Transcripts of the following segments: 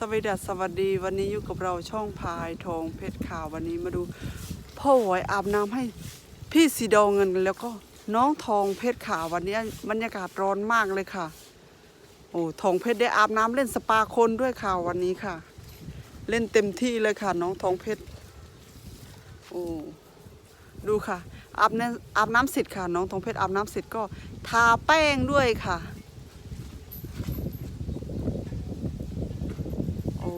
สวัสดีสวัสดีวันนี้อยู่กับเราช่องพายทองเพชรข่าววันนี้มาดูพ่อหวยอาบน้ำให้พี่สีดองเงินแล้วก็น้องทองเพชรข่าววันนี้บรรยากาศร้อนมากเลยค่ะ โอ้ทองเพชรได้อาบน้ำเล่นสปาคนด้วยค่ะวันนี้ค่ะ เล่นเต็มที่เลยค่ะ น้องทองเพชรโอ้ดูค่ะอาบน้ำอาบน้ำเสร็จค่ะ น้องทองเพชรอาบน้ำเสร็จก็ทาแป้งด้วยค่ะ โอ้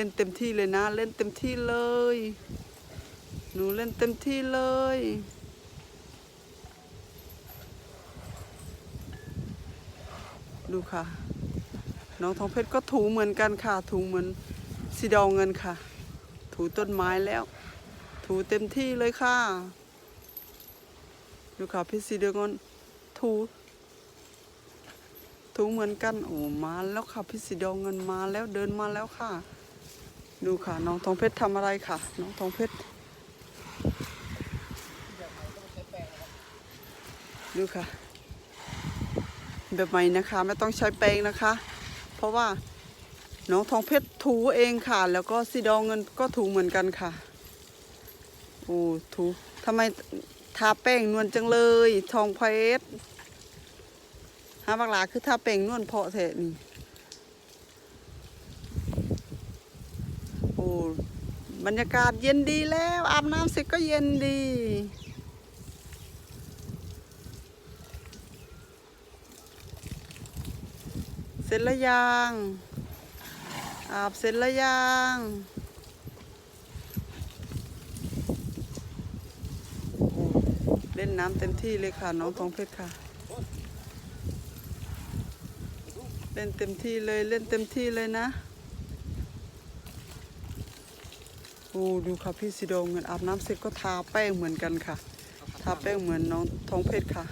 เล่นเต็มที่เลยนะ เล่นเต็มที่เลย หนูเล่นเต็มที่เลย ดูค่ะ น้องทองเพชรก็ถูเหมือนกันค่ะ ถูเหมือนสีดองเงินค่ะ ถูต้นไม้แล้ว ถูเต็มที่เลยค่ะ ดูค่ะพี่สีดองเงินถูถูเหมือนกันโอ้มาแล้วค่ะพี่สีดองเงินมาแล้วเดินมาแล้วค่ะ ดูค่ะ น้องทองเพชรทำอะไรค่ะ น้องทองเพชรดูค่ะ แบบใหม่นะคะไม่ต้องใช้แปรงนะคะ เพราะว่าน้องทองเพชรถูเองค่ะ แล้วก็สีดองเงินก็ถูเหมือนกันค่ะโอ้ถูทำไมทาแป้งนวลจังเลย ทองเพชรฮะบักหลาคือทาแป้งนวลเพาะเถอะนี่ โอ้ บรรยากาศเย็นดีแล้ว อาบน้ำเสร็จก็เย็นดี เสร็จแล้วยัง อาบเสร็จแล้วยังเล่นน้ำเต็มที่เลยค่ะน้องทองเพชรค่ะเล่นเต็มที่เลยเล่นเต็มที่เลยนะ โอ้ดูค่ะพี่สิโดงเงินอาบน้ำเสร็จก็ทาแป้งเหมือนกันค่ะ ทาแป้งเหมือนน้องทองเพชรค่ะ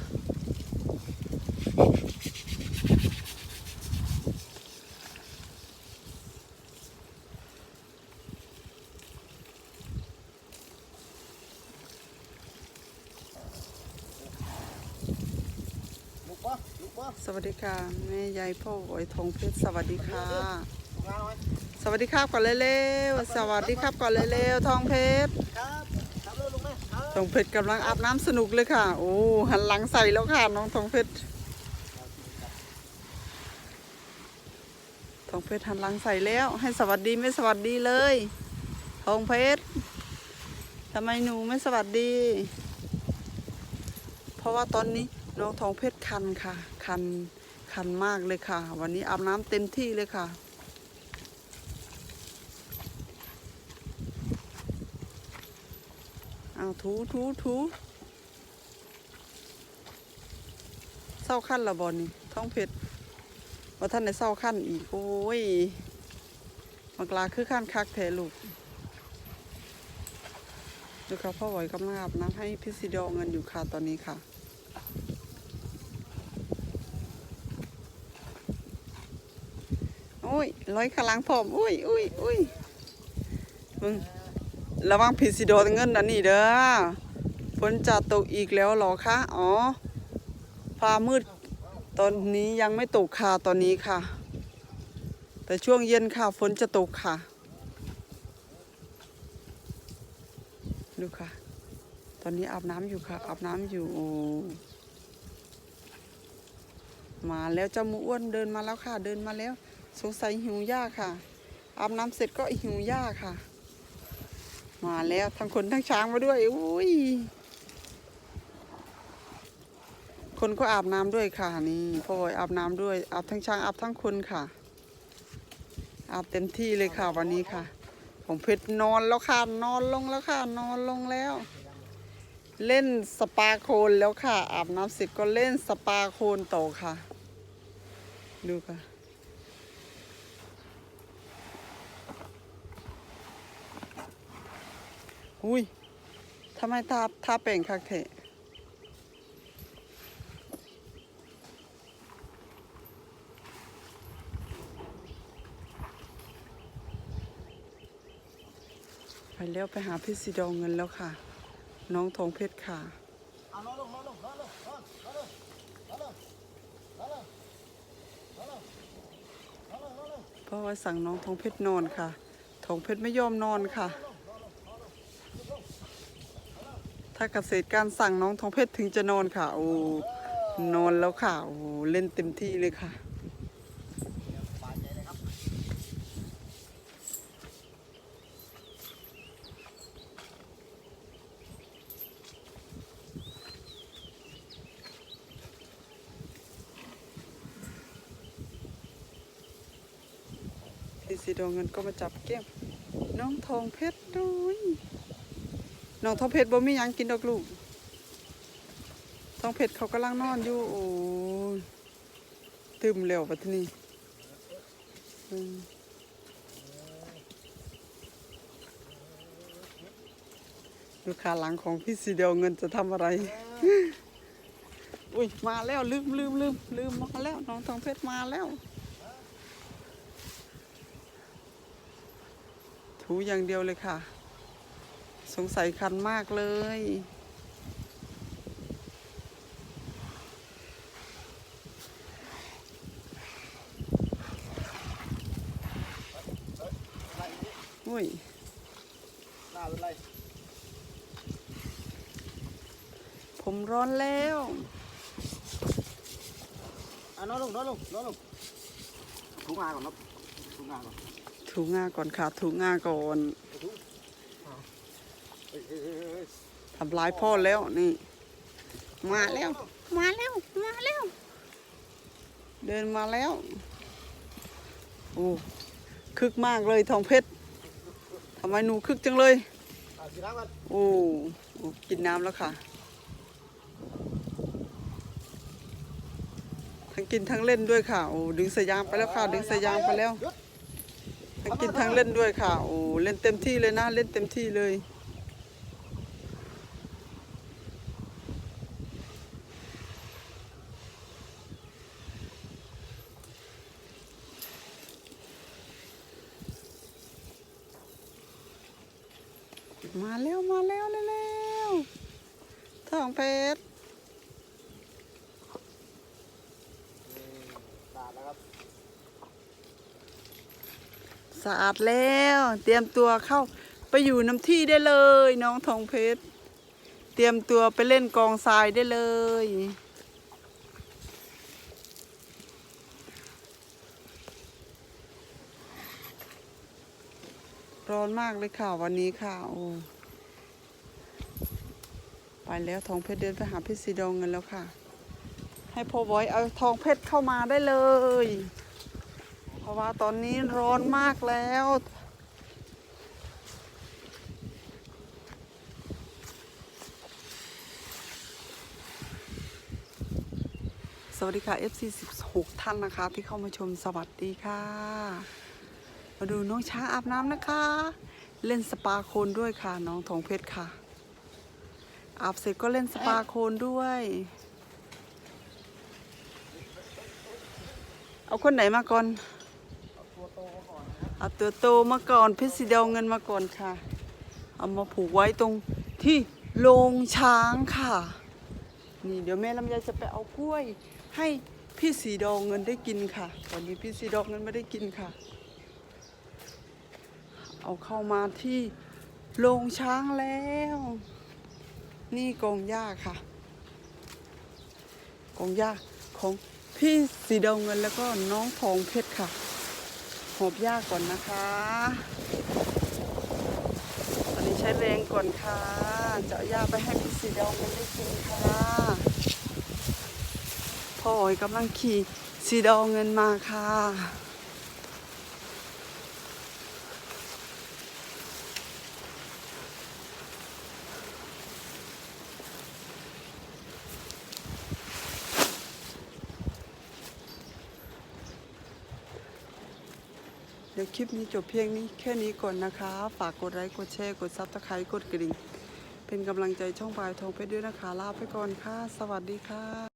ลุกปะลุกปะสวัสดีค่ะ แม่ยายพ่อหอยทองเพชรสวัสดีค่ะ สวัสดีครับก่อนเร็วๆสวัสดีครับก่อนเร็วๆทองเพชรทองเพชรกำลังอาบน้ำสนุกเลยค่ะ โอ้หันหลังใส่แล้วค่ะน้องทองเพชรทองเพชรหันหลังใส่แล้ว ให้สวัสดีไม่สวัสดีเลยทองเพชรทำไมหนูไม่สวัสดี เพราะว่าตอนนี้น้องทองเพชรคันค่ะ คันคันมากเลยค่ะ วันนี้อาบน้ำเต็มที่เลยค่ะ เอาถูถูถูเศร้าขั้นละบอลนี่ท้องเพชรว่าท่านในเศร้าขั้นอีกโอ้ยมักลาคือขั้นคักแทลูกดูค่ะพ่อไหวกำลังอาบน้ำให้พี่ซิดองเงินอยู่ค่ะตอนนี้ค่ะโอ้ยร้อยขลังผมอุ้ยอุ้ยอุ้ยมึง ระวังผิดสิโดนเงินอันนี้เด้อฝนจะตกอีกแล้วหรอคะอ๋อฟ้ามืดตอนนี้ยังไม่ตกค่ะตอนนี้ค่ะ แต่ช่วงเย็นค่ะฝนจะตกค่ะ ดูค่ะ ตอนนี้อาบน้ำอยู่ค่ะอาบน้ำอยู่ มาแล้วเจ้าหมูอ้วนเดินมาแล้วค่ะ เดินมาแล้ว สงสัยหิวหญ้าค่ะอาบน้ำเสร็จก็หิวหญ้าค่ะ มาแล้วทั้งคนทั้งช้างมาด้วยอุ้ยคนก็อาบน้ำด้วยค่ะนี่พ่ออยอาบน้ำด้วยอาบทั้งช้างอาบทั้งคนค่ะ อาบเต็มที่เลยค่ะวันนี้ค่ะ ผมเพชรนอนแล้วค่ะนอนลงแล้วค่ะ นอนลงแล้ว เล่นสปาโคนแล้วค่ะ อาบน้ำเสร็จก็เล่นสปาโคนต่อค่ะ ดูค่ะ อุ้ยทำไมทาทาเป่งคักเทะไปแล้วไปหาพี่สีดองเงินแล้วค่ะ น้องทองเพชรค่ะเอานอนลงลงลงลงลงลงลงเพราะว่าสั่งน้องทองเพชรนอนค่ะทองเพชรไม่ยอมนอนค่ะ ถ้าเกษตรการสั่งน้องทองเพชรถึงจะนอนค่ะโอ้นอนแล้วค่ะโอ้เล่นเต็มที่เลยค่ะสีดวงเงินก็มาจับเก้มน้องทองเพชรด้วย น้องทองเพชรบ่มียังกินดอกลูกทองเพชรเขากำลังนอนอยู่โอ้ยตื่มเร็วปัทนี่อืมดูขาหลังของพี่สีเดียวเงินจะทำอะไร อุ้ยมาแล้วลืมลืมลืมลืมมาแล้วน้องทองเพชรมาแล้วถูอย่างเดียวเลยค่ะ สงสัยคันมากเลย อุ้ยหน้าเป็นไรผมร้อนแล้วอะนอนลงนอนลงนอนลงถูงาก่อนครับถูงาก่อนถูงาก่อนค่ะถูงาก่อน ถูอ้าวเฮ้ยเฮ้ยเฮ้ยเฮ้ย ทำร้ายพ่อแล้วนี่ มาแล้ว มาแล้ว มาแล้ว เดินมาแล้ว โอ้คึกมากเลยทองเพชรทำไมหนูคึกจังเลยอะสีน้ำกันโอ้โอ้กินน้ำแล้วค่ะ ทั้งกินทั้งเล่นด้วยค่ะ โอ้ดึงสายยางไปแล้วค่ะ ดึงสายยางไปแล้วหยุดทั้งกินทั้งเล่นด้วยค่ะ โอ้เล่นเต็มที่เลยนะ เล่นเต็มที่เลย มาแล้วมาแล้วเร็วๆทองเพชรสาดแล้วครับสะอาดแล้ว เตรียมตัวเข้าไปอยู่น้ำที่ได้เลย น้องทองเพชร เตรียมตัวไปเล่นกองทรายได้เลย ร้อนมากเลยค่ะวันนี้ค่ะ โอ้ ไปแล้วทองเพชรเดินไปหาพี่สีดองเงินแล้วค่ะ ให้พ่อบอยเอาทองเพชรเข้ามาได้เลย เพราะว่าตอนนี้ร้อนมากแล้วสวัสดีค่ะ FC 16 ท่านนะคะ ที่เข้ามาชมสวัสดีค่ะ มาดูน้องช้างอาบน้ำนะคะ เล่นสปาโคลนด้วยค่ะ น้องทองเพชรค่ะ อาบเสร็จก็เล่นสปาโคลนด้วย เอาคนไหนมาก่อนตัวโตมาก่อนนะเอาตัวโตมาก่อนเพชรสีดาวเงินมาก่อนค่ะ เอามาผูกไว้ตรงที่โรงช้างค่ะ นี่เดี๋ยวแม่ลำไยจะไปเอากล้วยให้พี่สีดองเงินได้กินค่ะ ตอนนี้พี่สีดองเงินไม่ได้กินค่ะ เอาเข้ามาที่โรงช้างแล้ว นี่กองหญ้าค่ะ กองหญ้าของพี่สีดงเงินแล้วก็น้องทองเพชรค่ะ หอบหญ้าก่อนนะคะตอนนี้ใช้แรงก่อนค่ะจะเอาหญ้าไปให้พี่สีดองมันได้กินค่ะพ่ออ๋ยกำลังขี่สีดงเงินมาค่ะ เดี๋ยวคลิปนี้จบเพียงนี้แค่นี้ก่อนนะคะ ฝากกดไลค์กดแชร์กดซับสไครต์กดกระดิ่งเป็นกำลังใจช่องปลายทองเพชรด้วยนะคะ ลาไปก่อนค่ะ สวัสดีค่ะ